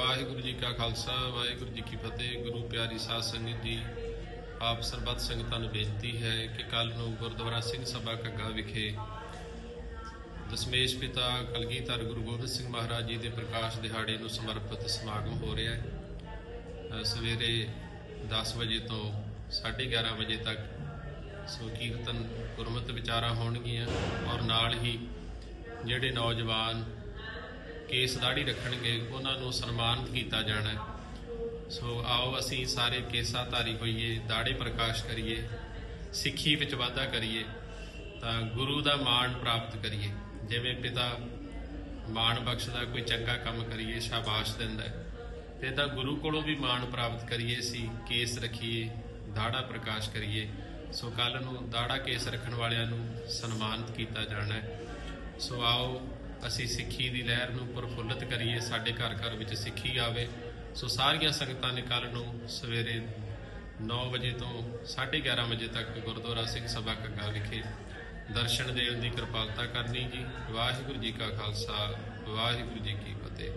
ਵਾਹਿਗੁਰੂ ਜੀ ਕਾ ਖਾਲਸਾ, ਵਾਹਿਗੁਰੂ ਜੀ ਕੀ ਫਤਿਹ, ਗੁਰੂ ਪਿਆਰੀ ਸਾਧ ਸੰਗਤ ਜੀ। ਆਪ ਸਰਬੱਤ ਸੰਗਤਾਂ ਨੂੰ ਬੇਨਤੀ ਹੈ ਕਿ ਕੱਲ ਨੂੰ ਗੁਰਦੁਆਰਾ ਸਿੰਘ ਸਭਾ ਘੱਗਾ ਵਿਖੇ ਦਸ਼ਮੇਸ਼ ਪਿਤਾ ਕਲਗੀਧਰ ਗੁਰੂ ਗੋਬਿੰਦ ਸਿੰਘ ਮਹਾਰਾਜ ਜੀ ਦੇ ਪ੍ਰਕਾਸ਼ ਦਿਹਾੜੇ ਨੂੰ ਸਮਰਪਿਤ ਸਮਾਗਮ ਹੋ ਰਿਹਾ ਹੈ। ਸਵੇਰੇ 10 ਵਜੇ ਤੋਂ 11:30 ਵਜੇ ਤੱਕ ਸੋ ਕੀਰਤਨ ਗੁਰਮਤਿ ਵਿਚਾਰਾਂ ਹੋਣਗੀਆਂ ਔਰ ਨਾਲ ਹੀ ਜਿਹੜੇ ਨੌਜਵਾਨ ਕੇਸ ਦਾੜੀ ਰੱਖਣਗੇ, ਉਹਨਾਂ ਨੂੰ ਸਨਮਾਨਿਤ ਕੀਤਾ ਜਾਣਾ। ਸੋ ਆਓ ਅਸੀਂ ਸਾਰੇ ਕੇਸਾਂ ਧਾਰੀ ਹੋਈਏ, ਦਾੜੇ ਪ੍ਰਕਾਸ਼ ਕਰੀਏ, ਸਿੱਖੀ ਵਿੱਚ ਵਾਧਾ ਕਰੀਏ, ਤਾਂ ਗੁਰੂ ਦਾ ਮਾਣ ਪ੍ਰਾਪਤ ਕਰੀਏ। ਜਿਵੇਂ ਪਿਤਾ ਮਾਣ ਬਖਸ਼ਦਾ, ਕੋਈ ਚੰਗਾ ਕੰਮ ਕਰੀਏ, ਸ਼ਾਬਾਸ਼ ਦਿੰਦਾ ਹੈ। ਤੇ ਤਾਂ ਗੁਰੂ ਕੋਲੋਂ ਵੀ ਮਾਣ ਪ੍ਰਾਪਤ ਕਰੀਏ ਸੀ ਕੇਸ ਰੱਖੀਏ, ਦਾੜਾ ਪ੍ਰਕਾਸ਼ ਕਰੀਏ। ਸੋ ਕੱਲ ਨੂੰ ਦਾੜਾ ਕੇਸ ਰੱਖਣ ਵਾਲਿਆਂ ਨੂੰ ਸਨਮਾਨਿਤ ਕੀਤਾ ਜਾਣਾ ਹੈ। ਸੋ ਆਓ ਅਸੀਂ ਸਿੱਖੀ ਦੀ ਲਹਿਰ ਨੂੰ ਪ੍ਰਫੁੱਲਤ ਕਰੀਏ, ਸਾਡੇ ਘਰ ਘਰ ਵਿੱਚ ਸਿੱਖੀ ਆਵੇ। ਸੋ ਸਾਰੀਆਂ ਸੰਗਤਾਂ ਨੇ ਕੱਲ ਨੂੰ ਸਵੇਰੇ 9 ਵਜੇ ਤੋਂ 11:30 ਵਜੇ ਤੱਕ ਗੁਰਦੁਆਰਾ ਸਿੰਘ ਸਭਾ ਘੱਗਾ ਵਿਖੇ ਦਰਸ਼ਨ ਦੇਣ ਦੀ ਕਿਰਪਾਲਤਾ ਕਰਨੀ ਜੀ। ਵਾਹਿਗੁਰੂ ਜੀ ਕਾ ਖਾਲਸਾ, ਵਾਹਿਗੁਰੂ ਜੀ ਕੀ ਫਤਿਹ।